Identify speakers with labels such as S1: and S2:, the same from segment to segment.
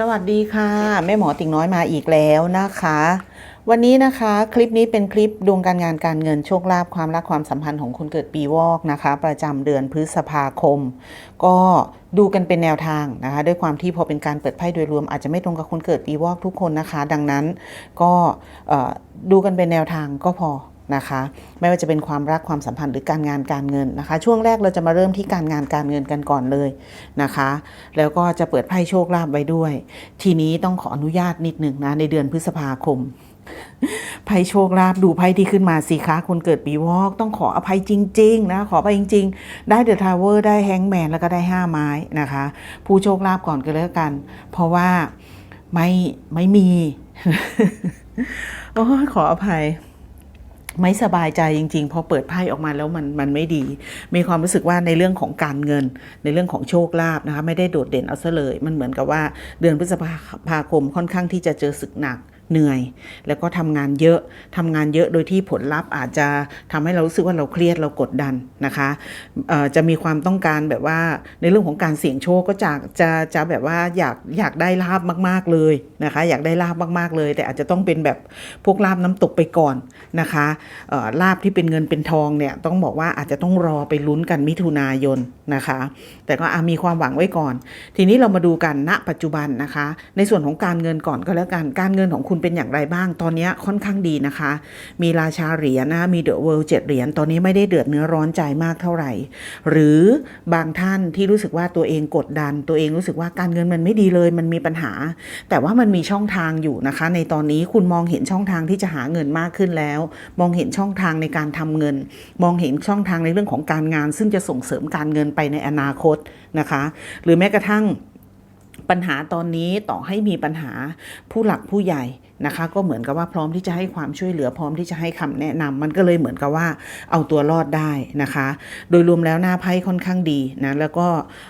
S1: สวัสดีค่ะแม่หมอติ่งน้อยมาอีกแล้วนะคะ วันนี้นะคะคลิปนี้เป็นคลิปดวงการงานการเงินโชคลาภความรักความสัมพันธ์ของคนเกิดปีวอกนะคะ ประจำเดือนพฤษภาคม ก็ดูกันเป็นแนวทางนะคะ ด้วยความที่พอเป็นการเปิดไพ่โดยรวมอาจจะไม่ตรงกับคนเกิดปีวอกทุกคนนะคะ ดังนั้นก็ดูกันเป็นแนวทางก็พอ นะคะ ไม่ว่าจะเป็นความรักความสัมพันธ์หรือการงานการเงินนะคะ ช่วงแรกเราจะมาเริ่มที่การงานการเงินกันก่อนเลยนะคะ แล้วก็จะเปิดไพ่โชคลาภไว้ด้วย ทีนี้ต้องขออนุญาตนิดหนึ่งนะในเดือนพฤษภาคมไพ่โชคลาภดูไพ่ที่ขึ้นมาสิคะคนเกิดปีวอกต้องขออภัยจริง ๆ นะ ขอไปจริง ๆ ได้เดอะทาวเวอร์ได้แฮงแมนแล้วก็ได้ห้าไม้นะคะ ผู้โชคลาภก่อนก็แล้วกัน เพราะว่าไม่ไม่มี โอ้ขออภัย ไม่สบายใจจริง ๆ พอเปิดไพ่ออกมาแล้วมันมันไม่ดี มีความรู้สึกว่าในเรื่องของการเงิน ในเรื่องของโชคลาภนะคะไม่ได้โดดเด่นเอาซะเลย มันเหมือนกับว่าเดือนพฤษภาคมค่อนข้างที่จะเจอศึกหนัก เหนื่อย แล้วก็ทำงานเยอะทำงานเยอะโดยที่ผลลัพธ์อาจจะทำให้เรารู้สึกว่าเราเครียดเรากดดันนะคะจะมีความต้องการแบบว่าในเรื่องของการเสี่ยงโชคก็จะจะจะแบบว่าอยากอยากได้ลาบมาก ๆเลยนะคะ อยากได้ลาบมาก ๆเลย แต่อาจจะต้องเป็นแบบพวกลาบน้ำตกไปก่อนนะคะลาบที่เป็นเงินเป็นทองเนี่ยต้องบอกว่าอาจจะต้องรอไปลุ้นกันมิถุนายนนะคะ แต่ก็อะมีความหวังไว้ก่อน ทีนี้เรามาดูกันณปัจจุบันนะคะ ในส่วนของการเงินก่อนก็แล้วกันการเงินของคุณเป็นอย่างไรบ้าง ตอนนี้ค่อนข้างดีนะคะ มีราชาเหรียญนะมีเดอะเวิลด์เจ็ดเหรียญตอนนี้ไม่ได้เดือดเนื้อร้อนใจมากเท่าไหร่ หรือบางท่านที่รู้สึกว่าตัวเองกดดัน ตัวเองรู้สึกว่าการเงินมันไม่ดีเลย มันมีปัญหา แต่ว่ามันมีช่องทางอยู่นะคะ ในตอนนี้คุณมองเห็นช่องทางที่จะหาเงินมากขึ้นแล้ว มองเห็นช่องทางในการทำเงิน มองเห็นช่องทางในเรื่องของการงาน ซึ่งจะส่งเสริมการเงินไปในอนาคตนะคะ หรือแม้กระทั่งปัญหาตอนนี้ต่อให้มีปัญหาผู้หลักผู้ใหญ่ นะคะ ก็เหมือนกับว่าพร้อมที่จะให้ความช่วยเหลือพร้อมที่จะให้คำแนะนำมันก็เลยเหมือนกับว่าเอาตัวรอดได้นะคะ โดยรวมแล้วหน้าไพ่ค่อนข้างดีนะแล้วก็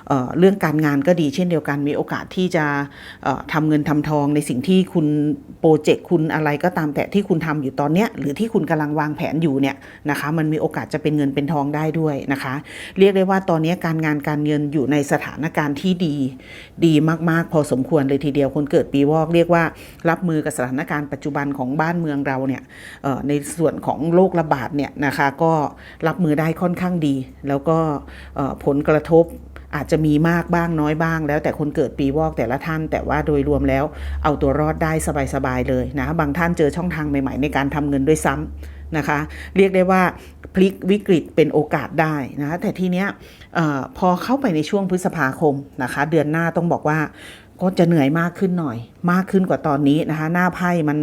S1: เอ่อเรื่องการงานก็ดีเช่นเดียวกันมีโอกาสที่จะเอ่อทำเงินทำทองในสิ่งที่คุณโปรเจกต์คุณอะไรก็ตามแต่ที่คุณทำอยู่ตอนเนี้ยหรือที่คุณกำลังวางแผนอยู่เนี่ยนะคะมันมีโอกาสจะเป็นเงินเป็นทองได้ด้วยนะคะ เรียกได้ว่าตอนนี้การงานการเงินอยู่ในสถานการณ์ที่ดี ดีมากๆ พอสมควรเลยทีเดียวคนเกิดปีวอกเรียกว่ารับมือกับสถานานการณ์ปัจจุบันของบ้านเมืองเราเนี่ยในส่วนของโรคระบาดเนี่ยนะคะก็รับมือได้ค่อนข้างดี แล้วก็ผลกระทบอาจจะมีมากบ้างน้อยบ้าง แล้วแต่คนเกิดปีวอกแต่ละท่าน แต่ว่าโดยรวมแล้วเอาตัวรอดได้สบายๆเลยนะบางท่านเจอช่องทางใหม่ๆ ในการทำเงินด้วยซ้ำนะคะ เรียกได้ว่าพลิกวิกฤตเป็นโอกาสได้นะคะแต่ทีเนี้ยอพอเข้าไปในช่วงพฤษภาคมนะคะ เดือนหน้าต้องบอกว่า ก็จะเหนื่อยมากขึ้นหน่อย มากขึ้นกว่าตอนนี้นะคะ หน้าไพ่มัน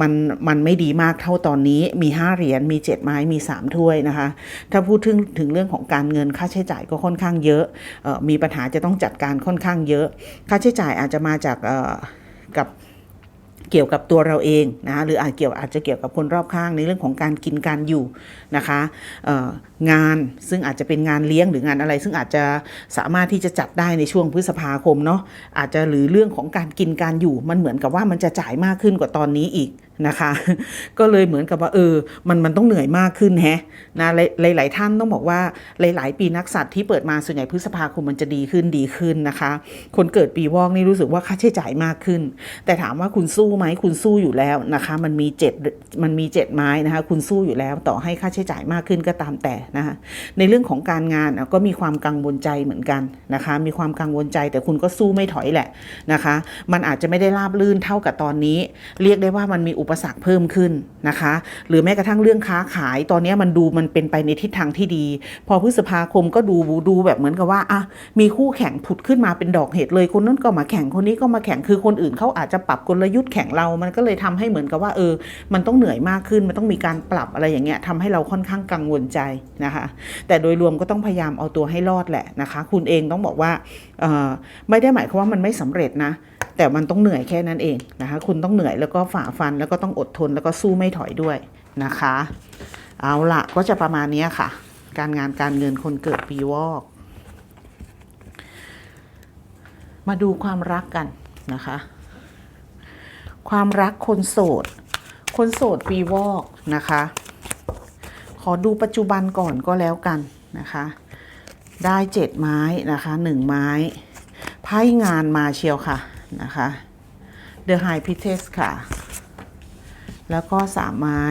S1: มันมันไม่ดีมากเท่าตอนนี้ มี5เหรียญมี7ไม้มี3ถ้วยนะคะ ถ้าพูดถึงถึงเรื่องของการเงินค่าใช้จ่ายก็ค่อนข้างเยอะออมีปัญหาจะต้องจัดการค่อนข้างเยอะ ค่าใช้จ่ายอาจจะมาจากกับ เกี่ยวกับตัวเราเองนะหรืออาจเกี่ยวอาจจะเกี่ยวกับคนรอบข้างในเรื่องของการกินการอยู่นะคะงานซึ่งอาจจะเป็นงานเลี้ยงหรืองานอะไร ซึ่งอาจจะสามารถที่จะจัดได้ในช่วงพฤษภาคมเนาะอาจจะหรือเรื่องของการกินการอยู่มันเหมือนกับว่ามันจะจ่ายมากขึ้นกว่าตอนนี้อีก นะคะ ก็เลยเหมือนกับว่าเออมันมันต้องเหนื่อยมากขึ้นแฮะนะหลายหลายๆท่านต้องบอกว่าหลาย ๆ ปีนักสัตว์ที่เปิดมาส่วนใหญ่พฤษภาคมมันจะดีขึ้นดีขึ้นนะคะ คนเกิดปีวอกนี่รู้สึกว่าค่าใช้จ่ายมากขึ้น แต่ถามว่าคุณสู้ไหมคุณสู้อยู่แล้วนะคะ มันมีเจ็ดมันมีเจ็ดไม้นะคะ คุณสู้อยู่แล้วต่อให้ค่าใช้จ่ายมากขึ้นก็ตามแต่นะคะในเรื่องของการงานก็มีความกังวลใจเหมือนกันนะคะ มีความกังวลใจแต่คุณก็สู้ไม่ถอยแหละนะคะ มันอาจจะไม่ได้ราบลื่นเท่ากับตอนนี้ เรียกได้ว่ามันมีอุปสรรคเพิ่มขึ้นนะคะ หรือแม้กระทั่งเรื่องค้าขายตอนนี้มันดูมันเป็นไปในทิศทางที่ดี พอพฤษภาคมก็ดูดูแบบเหมือนกับว่าอะมีคู่แข่งผุดขึ้นมาเป็นดอกเห็ดเลยคนนั้นก็มาแข่งคนนี้ก็มาแข่งคือคนอื่นเขาอาจจะปรับกลยุทธ์แข่งเรา มันก็เลยทำให้เหมือนกับว่าเออ มันต้องเหนื่อยมากขึ้นมันต้องมีการปรับอะไรอย่างเงี้ยทำให้เราค่อนข้างกังวลใจนะคะ แต่โดยรวมก็ต้องพยายามเอาตัวให้รอดแหละนะคะ คุณเองต้องบอกว่าเออไม่ได้หมายความว่ามันไม่สำเร็จนะ แต่มันต้องเหนื่อยแค่นั้นเองนะคะ คุณต้องเหนื่อยแล้วก็ฝ่าฟันแล้วก็ต้องอดทนแล้วก็สู้ไม่ถอยด้วยนะคะ เอาละก็จะประมาณนี้ค่ะ การงานการเงินคนเกิดปีวอก มาดูความรักกันนะคะ ความรักคนโสด คนโสดปีวอกนะคะ ขอดูปัจจุบันก่อนก็แล้วกันนะคะ ได้เจ็ดไม้นะคะหนึ่งไม้ไพ่งานมาเชียวค่ะ นะคะ The High Priestess ค่ะ แล้วก็สามไม้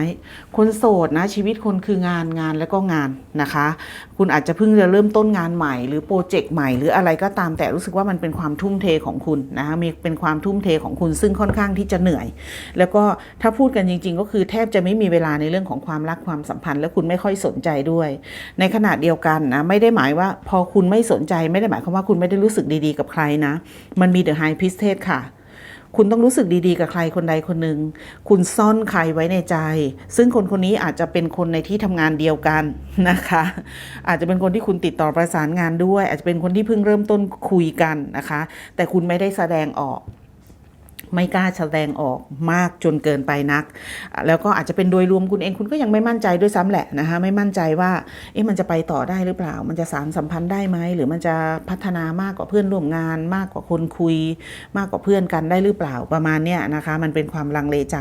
S1: คนโสดนะชีวิตคนคืองานงานแล้วก็งานนะคะ คุณอาจจะเพิ่งจะเริ่มต้นงานใหม่ หรือโปรเจกต์ใหม่ หรืออะไรก็ตามแต่รู้สึกว่ามันเป็นความทุ่มเทของคุณนะคะมีเป็นความทุ่มเทของคุณซึ่งค่อนข้างที่จะเหนื่อย แล้วก็ถ้าพูดกันจริง ๆ ก็คือแทบจะไม่มีเวลาในเรื่องของความรักความสัมพันธ์ และคุณไม่ค่อยสนใจด้วย ในขณะเดียวกันนะไม่ได้หมายว่าพอคุณไม่สนใจไม่ได้หมายความว่าคุณไม่ได้รู้สึกดีๆ กับใครนะ มันมี The High Priestess ค่ะ คุณต้องรู้สึกดีๆ กับใครคนใดคนหนึ่ง คุณซ่อนใครไว้ในใจ ซึ่งคนคนนี้อาจจะเป็นคนในที่ทำงานเดียวกันนะคะ อาจจะเป็นคนที่คุณติดต่อประสานงานด้วย อาจจะเป็นคนที่เพิ่งเริ่มต้นคุยกันนะคะ แต่คุณไม่ได้แสดงออก ไม่กล้าแสดงออกมากจนเกินไปนัก แล้วก็อาจจะเป็นโดยรวมคุณเองคุณก็ยังไม่มั่นใจด้วยซ้ำแหละนะคะไม่มั่นใจว่าเอ๊ะมันจะไปต่อได้หรือเปล่า มันจะสารสัมพันธ์ได้ไหมหรือมันจะพัฒนามากกว่าเพื่อนร่วมงาน มากกว่าคนคุย มากกว่าเพื่อนกันได้หรือเปล่าประมาณเนี้ยนะคะ มันเป็นความลังเลใจ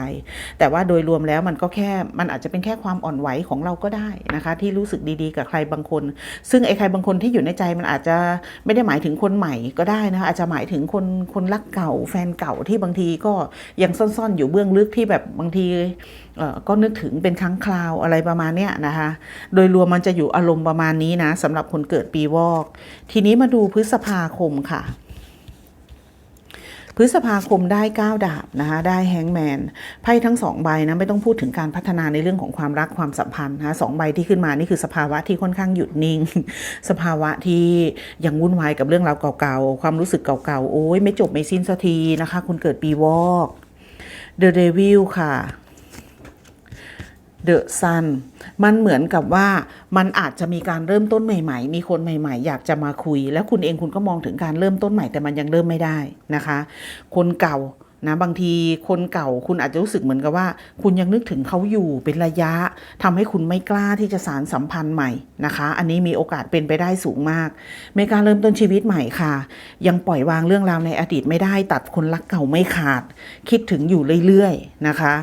S1: แต่ว่าโดยรวมแล้วมันก็แค่มันอาจจะเป็นแค่ความอ่อนไหวของเราก็ได้นะคะ ที่รู้สึกดีๆ กับใครบางคน ซึ่งไอ้ใครบางคนที่อยู่ในใจมันอาจจะไม่ได้หมายถึงคนใหม่ก็ได้นะคะอาจจะหมายถึงคนคนรักเก่าแฟนเก่าที่บางทีก็ยังซ่อนๆ อยู่เบื้องลึกที่แบบบางทีก็นึกถึงเป็นครั้งคราวอะไรประมาณเนี้ยนะคะ โดยรวมมันจะอยู่อารมณ์ประมาณนี้นะสำหรับคนเกิดปีวอก ทีนี้มาดูพฤษภาคมค่ะ พฤษภาคมได้ 9 ดาบนะคะได้แฮงแมนไพ่ทั้งสองใบนะไม่ต้องพูดถึงการพัฒนาในเรื่องของความรักความสัมพันธ์นะคะสองใบที่ขึ้นมานี่คือสภาวะที่ค่อนข้างหยุดนิ่ง สภาวะที่ยังวุ่นวายกับเรื่องราวเก่าๆ ความรู้สึกเก่าๆ โอ้ยไม่จบไม่สิ้นสักทีนะคะ คุณเกิดปีวอก The Devil ค่ะ เดอะซันมันเหมือนกับว่ามันอาจจะมีการเริ่มต้นใหม่ ๆ มีคนใหม่ ๆ อยากจะมาคุย แล้วคุณเองคุณก็มองถึงการเริ่มต้นใหม่แต่มันยังเริ่มไม่ได้นะคะ คนเก่านะบางทีคนเก่าคุณอาจจะรู้สึกเหมือนกับว่า คุณยังนึกถึงเขาอยู่เป็นระยะทำให้คุณไม่กล้าที่จะสารสัมพันธ์ใหม่นะคะ อันนี้มีโอกาสเป็นไปได้สูงมากในการเริ่มต้นชีวิตใหม่ค่ะ ยังปล่อยวางเรื่องราวในอดีตไม่ได้ตัดคนรักเก่าไม่ขาด คิดถึงอยู่เรื่อยๆนะคะ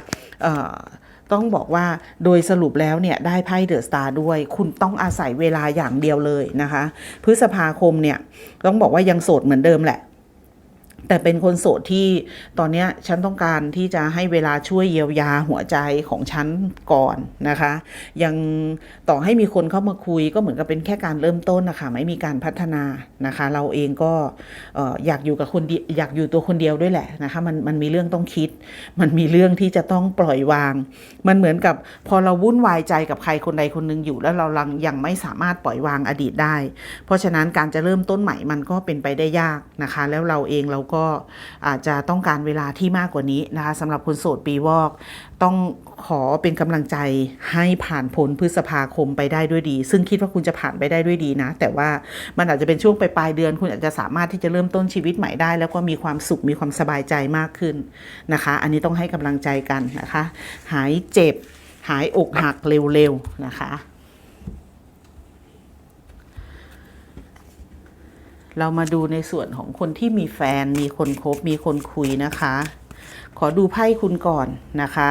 S1: ต้องบอกว่าโดยสรุปแล้วเนี่ยได้ไพ่เดอะสตาร์ด้วย คุณต้องอาศัยเวลาอย่างเดียวเลยนะคะ พฤษภาคมเนี่ยต้องบอกว่ายังโสดเหมือนเดิมแหละ แต่เป็นคนโสดที่ตอนนี้ฉันต้องการที่จะให้เวลาช่วยเยียวยาหัวใจของฉันก่อนนะคะ ยังต่อให้มีคนเข้ามาคุยก็เหมือนกับเป็นแค่การเริ่มต้นนะคะไม่มีการพัฒนานะคะ เราเองก็เอ่อยากอยู่กับคนอยากอยู่ตัวคนเดียวด้วยแหละนะคะมันมันมีเรื่องต้องคิด มันมีเรื่องที่จะต้องปล่อยวาง มันเหมือนกับพอเราวุ่นวายใจกับใครคนใดคนหนึ่งอยู่ แล้วเราลังยังไม่สามารถปล่อยวางอดีตได้ เพราะฉะนั้นการจะเริ่มต้นใหม่มันก็เป็นไปได้ยากนะคะ แล้วเราเองเราก็อาจจะต้องการเวลาที่มากกว่านี้นะคะสำหรับคนโสดปีวอก ต้องขอเป็นกำลังใจให้ผ่านพ้นพฤษภาคมไปได้ด้วยดี ซึ่งคิดว่าคุณจะผ่านไปได้ด้วยดีนะ แต่ว่ามันอาจจะเป็นช่วงปลายเดือน คุณอาจจะสามารถที่จะเริ่มต้นชีวิตใหม่ได้ แล้วก็มีความสุขมีความสบายใจมากขึ้นนะคะ อันนี้ต้องให้กำลังใจกันนะคะ หายเจ็บหายอกหักเร็วๆนะคะ เรามาดูในส่วนของคนที่มีแฟน มีคนคบ มีคนคุยนะคะ ขอดูไพ่คุณก่อนนะคะ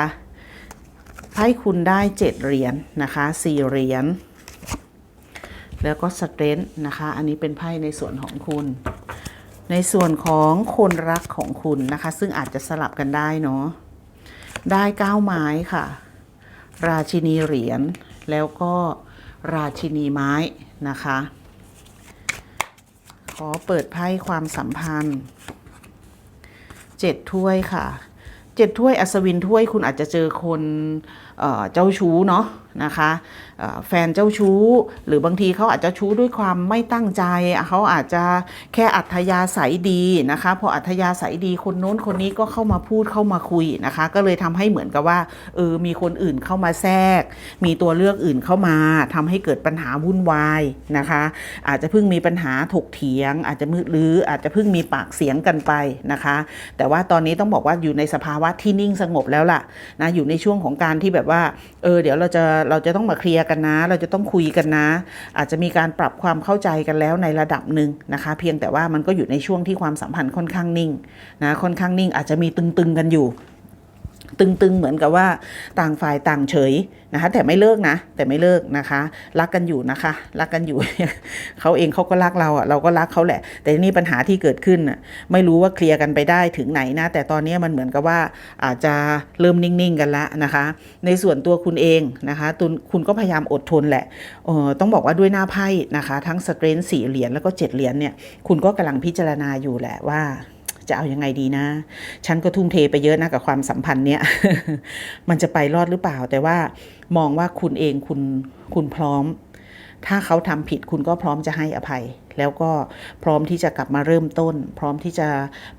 S1: ไพ่คุณได้เจ็ดเหรียญนะคะสี่เหรียญ แล้วก็สเตรนท์นะคะ อันนี้เป็นไพ่ในส่วนของคุณ ในส่วนของคนรักของคุณนะคะ ซึ่งอาจจะสลับกันได้เนาะ ได้เก้าไม้ค่ะ ราชินีเหรียญ แล้วก็ราชินีไม้นะคะ ขอเปิดไพ่ความสัมพันธ์เจ็ดถ้วยค่ะเจ็ดถ้วยอัศวินถ้วยคุณอาจจะเจอคนเจ้าชู้เนาะนะคะแฟนเจ้าชู้ หรือบางทีเขาอาจจะชู้ด้วยความไม่ตั้งใจเขาอาจจะแค่อัธยาศัยดีนะคะพออัธยาศัยดีคนโน้นคนนี้ก็เข้ามาพูดเข้ามาคุยนะคะ ก็เลยทำให้เหมือนกับว่าเออมีคนอื่นเข้ามาแทรก มีตัวเลือกอื่นเข้ามาทำให้เกิดปัญหาวุ่นวายนะคะ อาจจะเพิ่งมีปัญหาถกเถียง อาจจะมือหรืออาจจะเพิ่งมีปากเสียงกันไปนะคะ แต่ว่าตอนนี้ต้องบอกว่าอยู่ในสภาวะที่นิ่งสงบแล้วล่ะนะอยู่ในช่วงของการที่แบบว่า เออ เดี๋ยวเราจะเราจะต้องมาเคลียร์กันนะ เราจะต้องคุยกันนะ อาจจะมีการปรับความเข้าใจกันแล้วในระดับหนึ่งนะคะ เพียงแต่ว่ามันก็อยู่ในช่วงที่ความสัมพันธ์ค่อนข้างนิ่งนะค่อนข้างนิ่งอาจจะมีตึงๆกันอยู่ ตึงๆ เหมือนกับว่าต่างฝ่ายต่างเฉยนะคะ แต่ไม่เลิกนะ แต่ไม่เลิกนะคะ รักกันอยู่นะคะ รักกันอยู่ เขาเองเขาก็รักเราอะเราก็รักเขาแหละ แต่นี่ปัญหาที่เกิดขึ้นน่ะไม่รู้ว่าเคลียร์กันไปได้ถึงไหนนะ แต่ตอนนี้มันเหมือนกับว่าอาจจะเริ่มนิ่งๆกันละนะคะ ในส่วนตัวคุณเองนะคะตุนคุณก็พยายามอดทนแหละเออต้องบอกว่าด้วยหน้าไพ่นะคะ ทั้งสเตรนสี่เหรียญแล้วก็เจ็ดเหรียญเนี่ยคุณก็กำลังพิจารณาอยู่แหละว่า จะเอายังไงดีนะ ฉันก็ทุ่มเทไปเยอะนะกับความสัมพันธ์เนี้ยมันจะไปรอดหรือเปล่า แต่ว่ามองว่าคุณเองคุณคุณพร้อม ถ้าเขาทำผิดคุณก็พร้อมจะให้อภัย แล้วก็พร้อมที่จะกลับมาเริ่มต้น พร้อมที่จะ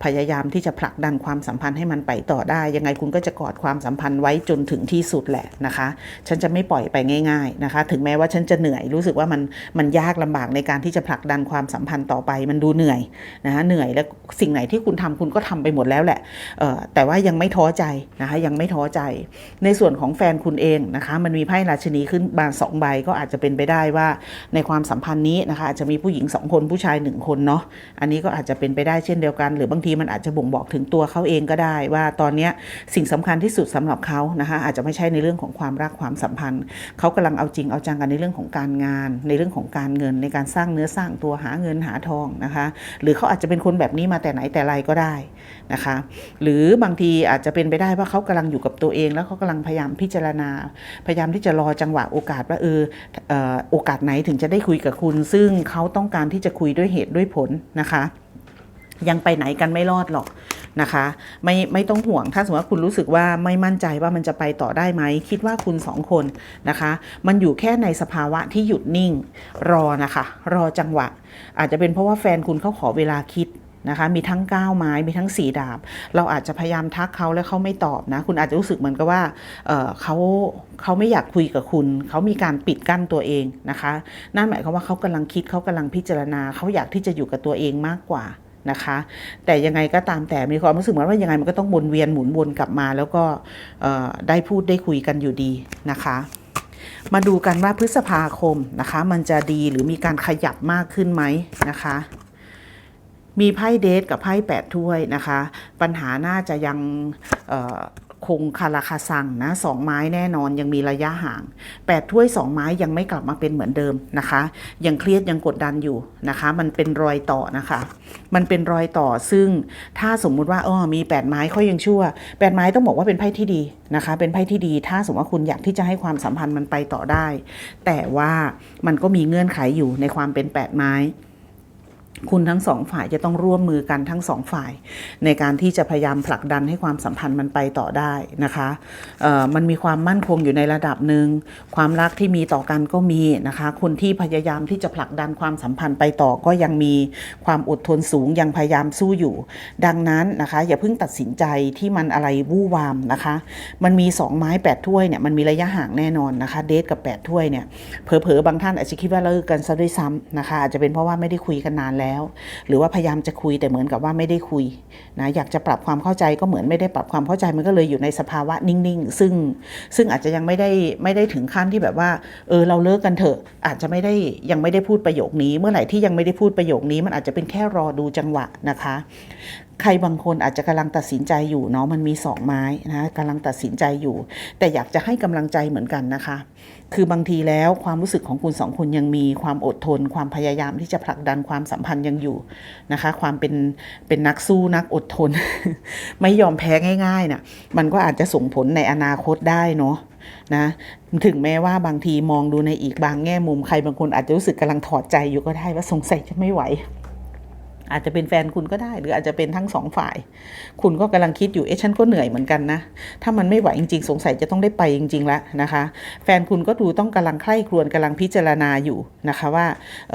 S1: พยายามที่จะผลักดันความสัมพันธ์ให้มันไปต่อได้ ยังไงคุณก็จะกอดความสัมพันธ์ไว้จนถึงที่สุดแหละนะคะ ฉันจะไม่ปล่อยไปง่ายๆนะคะ ถึงแม้ว่าฉันจะเหนื่อยรู้สึกว่ามันมันยากลำบากในการที่จะผลักดันความสัมพันธ์ต่อไป มันดูเหนื่อยนะคะเหนื่อยแล้วสิ่งไหนที่คุณทำคุณก็ทำไปหมดแล้วแหละเอ่อแต่ว่ายังไม่ท้อใจนะคะยังไม่ท้อใจ ในส่วนของแฟนคุณเองนะคะมันมีไพ่ราชินีขึ้นบานสองใบก็อาจจะเป็นไปได้ว่าในความสัมพันธ์นี้นะคะอาจจะมีผู้หญิงสองคนผู้ชายหนึ่งคนเนาะอันนี้ก็อาจจะเป็นไปได้เช่นเดียวกัน หรือบางทีมันอาจจะบ่งบอกถึงตัวเขาเองก็ได้ ว่าตอนนี้สิ่งสำคัญที่สุดสำหรับเขานะคะอาจจะไม่ใช่ในเรื่องของความรักความสัมพันธ์เขากำลังเอาจริงเอาจังกันในเรื่องของการงาน ในเรื่องของการเงินในการสร้างเนื้อสร้างตัวหาเงินหาทองนะคะ หรือเขาอาจจะเป็นคนแบบนี้มาแต่ไหนแต่ไรก็ได้นะคะ หรือบางทีอาจจะเป็นไปได้ว่าเขากำลังอยู่กับตัวเอง แล้วเขากำลังพยายามพิจารณา พยายามที่จะรอจังหวะโอกาสว่าเออโอกาสไหนถึงจะได้คุยกับคุณ ซึ่งเขาต้องการที่จะคุยด้วยเหตุด้วยผลนะคะ ยังไปไหนกันไม่รอดหรอกนะคะ ไม่ไม่ต้องห่วงถ้าสมมติว่าคุณรู้สึกว่าไม่มั่นใจว่ามันจะไปต่อได้ไหมคิดว่าคุณสองคนนะคะ มันอยู่แค่ในสภาวะที่หยุดนิ่งรอนะคะ รอจังหวะ อาจจะเป็นเพราะว่าแฟนคุณเขาขอเวลาคิด นะคะมีทั้งก้าวไม้มีทั้งสีดาบ เราอาจจะพยายามทักเขาแล้วเขาไม่ตอบนะ คุณอาจจะรู้สึกเหมือนกับว่าเเขาเขาไม่อยากคุยกับคุณ เขามีการปิดกั้นตัวเองนะคะ นั่นหมายความว่าเขากำลังคิดเขากำลังพิจารณา เขาอยากที่จะอยู่กับตัวเองมากกว่านะคะ แต่ยังไงก็ตามแต่มีความรู้สึกเหมือนว่ายังไงมันก็ต้องวนเวียนหมุนวนกลับมา แล้วก็ได้พูดได้คุยกันอยู่ดีนะคะมาดูกันว่าพฤษภาคมนะคะ มันจะดีหรือมีการขยับมากขึ้นไหมนะคะ มีไพ่เดทกับไพ่แปดถ้วยนะคะ ปัญหาน่าจะยังคงคาราคาซังนะสองไม้แน่นอนยังมีระยะห่างแปดถ้วยสองไม้ยังไม่กลับมาเป็นเหมือนเดิมนะคะ ยังเครียดยังกดดันอยู่นะคะ มันเป็นรอยต่อนะคะ มันเป็นรอยต่อซึ่งถ้าสมมุติว่าเออมีแปดไม้เขายังชั่วแปดไม้ต้องบอกว่าเป็นไพ่ที่ดีนะคะ เป็นไพ่ที่ดี ถ้าสมมติว่าคุณอยากที่จะให้ความสัมพันธ์มันไปต่อได้ แต่ว่ามันก็มีเงื่อนไขอยู่ในความเป็นแปดไม้ คุณทั้งสองฝ่ายจะต้องร่วมมือกันทั้งสองฝ่าย ในการที่จะพยายามผลักดันให้ความสัมพันธ์มันไปต่อได้นะคะมันมีความมั่นคงอยู่ในระดับหนึ่งความรักที่มีต่อกันก็มีนะคะคนที่พยายามที่จะผลักดันความสัมพันธ์ไปต่อก็ยังมีความอดทนสูงยังพยายามสู้อยู่ ดังนั้นนะคะอย่าเพิ่งตัดสินใจที่มันอะไรวู่วามนะคะ มันมีสองไม้แปดถ้วยเนี่ยมันมีระยะห่างแน่นอนนะคะเดทกับแปดถ้วยเนี่ยเผลอๆบางท่านอาจจะคิดว่าเลิกกันซะด้วยซ้ำนะคะอาจจะเป็นเพราะว่าไม่ได้คุยกันนานแล้วหรือว่าพยายามจะคุยแต่เหมือนกับว่าไม่ได้คุยนะอยากจะปรับความเข้าใจก็เหมือนไม่ได้ปรับความเข้าใจมันก็เลยอยู่ในสภาวะนิ่งๆ ซึ่งซึ่งอาจจะยังไม่ได้ไม่ได้ถึงขั้นที่แบบว่าเออเราเลิกกันเถอะอาจจะไม่ได้ยังไม่ได้พูดประโยคนี้ เมื่อไหร่ที่ยังไม่ได้พูดประโยคนี้ มันอาจจะเป็นแค่รอดูจังหวะนะคะ ใครบางคนอาจจะกำลังตัดสินใจอยู่เนาะมันมีสองไม้นะกำลังตัดสินใจอยู่ แต่อยากจะให้กำลังใจเหมือนกันนะคะ คือบางทีแล้วความรู้สึกของคุณสองคนยังมีความอดทน ความพยายามที่จะผลักดันความสัมพันธ์ยังอยู่นะคะ ความเป็นเป็นนักสู้นักอดทน ไม่ยอมแพ้ง่ายๆนะ่ะมันก็อาจจะส่งผลในอนาคตได้เนาะนะถึงแม้ว่าบางทีมองดูในอีกบางแง่มุมใครบางคนอาจจะรู้สึกกำลังถอดใจอยู่ก็ได้ว่าสงสัยจะไม่ไหว อาจจะเป็นแฟนคุณก็ได้ หรืออาจจะเป็นทั้งสองฝ่าย คุณก็กำลังคิดอยู่เอ๊ะฉันก็เหนื่อยเหมือนกันนะ ถ้ามันไม่ไหวจริงๆ สงสัยจะต้องได้ไปจริงๆแล้วนะคะ แฟนคุณก็ดูต้องกำลังใคร่ครวญกำลังพิจารณาอยู่นะคะว่าเ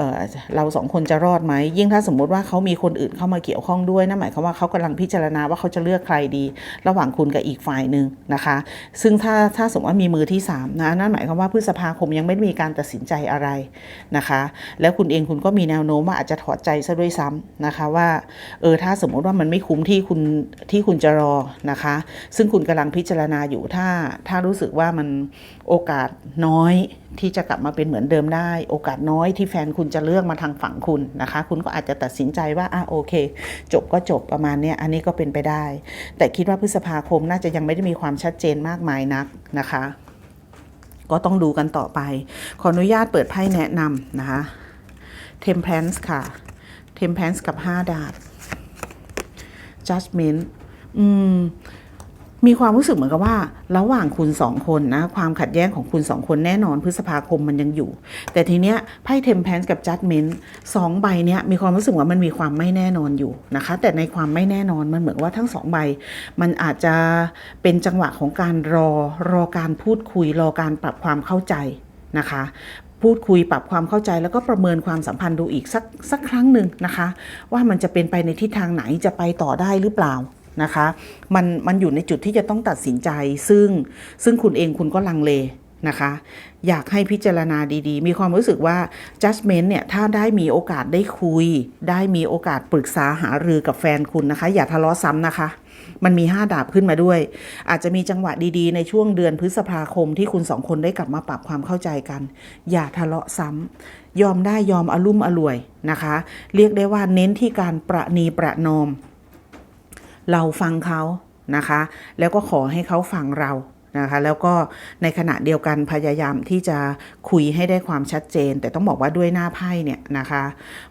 S1: เราสองคนจะรอดไหมยิ่งถ้าสมมุติว่าเขามีคนอื่นเข้ามาเกี่ยวข้องด้วยนั่นหมายความว่าเขากำลังพิจารณาว่าเขาจะเลือกใครดี ระหว่างคุณกับอีกฝ่ายหนึ่งนะคะ ซึ่งถ้าถ้าสมมติว่ามีมือที่สามนะนั่นหมายความว่าพฤษภาคมยังไม่มีการตัดสินใจอะไรนะคะ แล้วคุณเองคุณก็มีแนวโน้มว่าอาจจะถอดใจซะด้วยซ้ำนะคะว่าเออถ้าสมมติว่ามันไม่คุ้มที่คุณที่คุณจะรอนะคะ ซึ่งคุณกำลังพิจารณาอยู่ถ้าถ้ารู้สึกว่ามันโอกาสน้อยที่จะกลับมาเป็นเหมือนเดิมได้ โอกาสน้อยที่แฟนคุณจะเลือกมาทางฝั่งคุณนะคะ คุณก็อาจจะตัดสินใจว่าอะโอเค จบก็จบประมาณเนี้ยอันนี้ก็เป็นไปได้ แต่คิดว่าพฤษภาคมน่าจะยังไม่ได้มีความชัดเจนมากมายนักนะคะก็ต้องดูกันต่อไป ขออนุญาตเปิดไพ่แนะนำนะคะ Temperance ค่ะ Temperance กับ 5 ดาบ Judgment อืมมีความรู้สึกเหมือนกับว่า ระหว่างคุณสองคนนะ ความขัดแย้งของคุณสองคนแน่นอนพฤษภาคมมันยังอยู่ แต่ทีเนี้ยไพ่ Temperance กับ Judgment สองใบเนี้ยมีความรู้สึกว่ามันมีความไม่แน่นอนอยู่นะคะ แต่ในความไม่แน่นอนมันเหมือนว่าทั้งสองใบ มันอาจจะเป็นจังหวะของการรอรอการพูดคุยรอการปรับความเข้าใจนะคะ พูดคุยปรับความเข้าใจแล้วก็ประเมินความสัมพันธ์ดูอีกสักสักครั้งหนึ่งนะคะ ว่ามันจะเป็นไปในทิศทางไหนจะไปต่อได้หรือเปล่านะคะมันมันอยู่ในจุดที่จะต้องตัดสินใจ ซึ่งซึ่งคุณเองคุณก็ลังเลนะคะ อยากให้พิจารณาดีๆ มีความรู้สึกว่า judgment เนี่ย ถ้าได้มีโอกาสได้คุย ได้มีโอกาสปรึกษาหารือกับแฟนคุณนะคะ อย่าทะเลาะซ้ำนะคะ มันมี 5 ดาบขึ้นมาด้วย อาจจะมีจังหวะดีๆ ในช่วงเดือนพฤษภาคมที่คุณสองคนได้กลับมาปรับความเข้าใจกัน อย่าทะเลาะซ้ำยอมได้ยอมอลุ่มอล่วยนะคะ เรียกได้ว่าเน้นที่การประนีประนอม เราฟังเขานะคะ แล้วก็ขอให้เขาฟังเรา นะคะแล้วก็ในขณะเดียวกันพยายามที่จะคุยให้ได้ความชัดเจน แต่ต้องบอกว่าด้วยหน้าไพ่เนี่ยนะคะ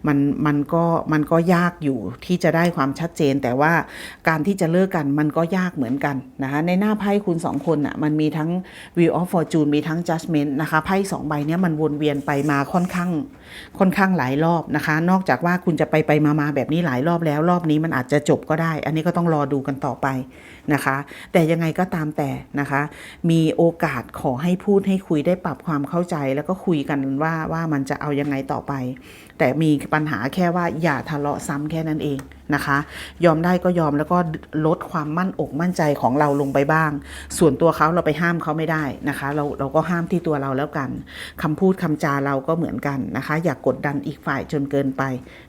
S1: มันมันก็มันก็ยากอยู่ที่จะได้ความชัดเจน แต่ว่าการที่จะเลิกกันมันก็ยากเหมือนกันนะคะในหน้าไพ่คุณสองคนอะมันมีทั้ง Wheel of Fortune มีทั้ง Judgment นะคะไพ่สองใบเนี้ยมันวนเวียนไปมาค่อนข้างค่อนข้างหลายรอบนะคะ นอกจากว่าคุณจะไปไปมามาแบบนี้หลายรอบแล้วรอบนี้มันอาจจะจบก็ได้ อันนี้ก็ต้องรอดูกันต่อไปนะคะ แต่ยังไงก็ตามแต่นะคะมีโอกาสขอให้พูดให้คุยได้ปรับความเข้าใจ แล้วก็คุยกันว่าว่ามันจะเอายังไงต่อไป แต่มีปัญหาแค่ว่าอย่าทะเลาะซ้ำแค่นั้นเองนะคะ ยอมได้ก็ยอมแล้วก็ลดความมั่นอกมั่นใจของเราลงไปบ้าง ส่วนตัวเขาเราไปห้ามเขาไม่ได้นะคะ เราเราก็ห้ามที่ตัวเราแล้วกันคำพูดคำจาเราก็เหมือนกันนะคะ อย่ากกดดันอีกฝ่ายจนเกินไป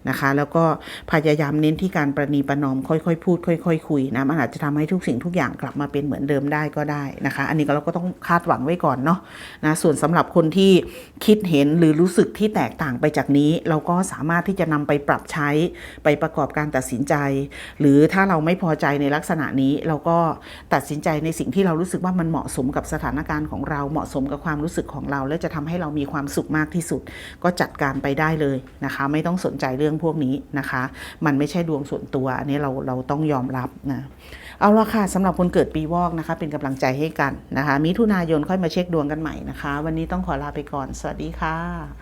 S1: นะคะ แล้วก็พยายามเน้นที่การประนีประนอมค่อยๆพูดค่อยๆคุยนะมันอาจจะทำให้ทุกสิ่งทุกอย่างกลับมาเป็นเหมือนเดิมได้ก็ได้นะคะ อันนี้เราก็ต้องคาดหวังไว้ก่อนเนาะนะส่วนสำหรับคนที่คิดเห็นหรือรู้สึกที่แตกต่างไปจากนี้เราก็สามารถที่จะนำไปปรับใช้ไปประกอบการตัดสินใจ หรือถ้าเราไม่พอใจในลักษณะนี้เราก็ตัดสินใจในสิ่งที่เรารู้สึกว่ามันเหมาะสมกับสถานการณ์ของเราเหมาะสมกับความรู้สึกของเรา และจะทำให้เรามีความสุขมากที่สุด ก็จัดการไปได้เลยนะคะ ไม่ต้องสนใจเรื่องพวกนี้นะคะ มันไม่ใช่ดวงส่วนตัว อันนี้เราเราต้องยอมรับนะเอาละค่ะสำหรับคนเกิดปีวอกนะคะ เป็นกำลังใจให้กันนะคะ มิถุนายนค่อยมาเช็คดวงกันใหม่นะคะ วันนี้ต้องขอลาไปก่อน สวัสดีค่ะ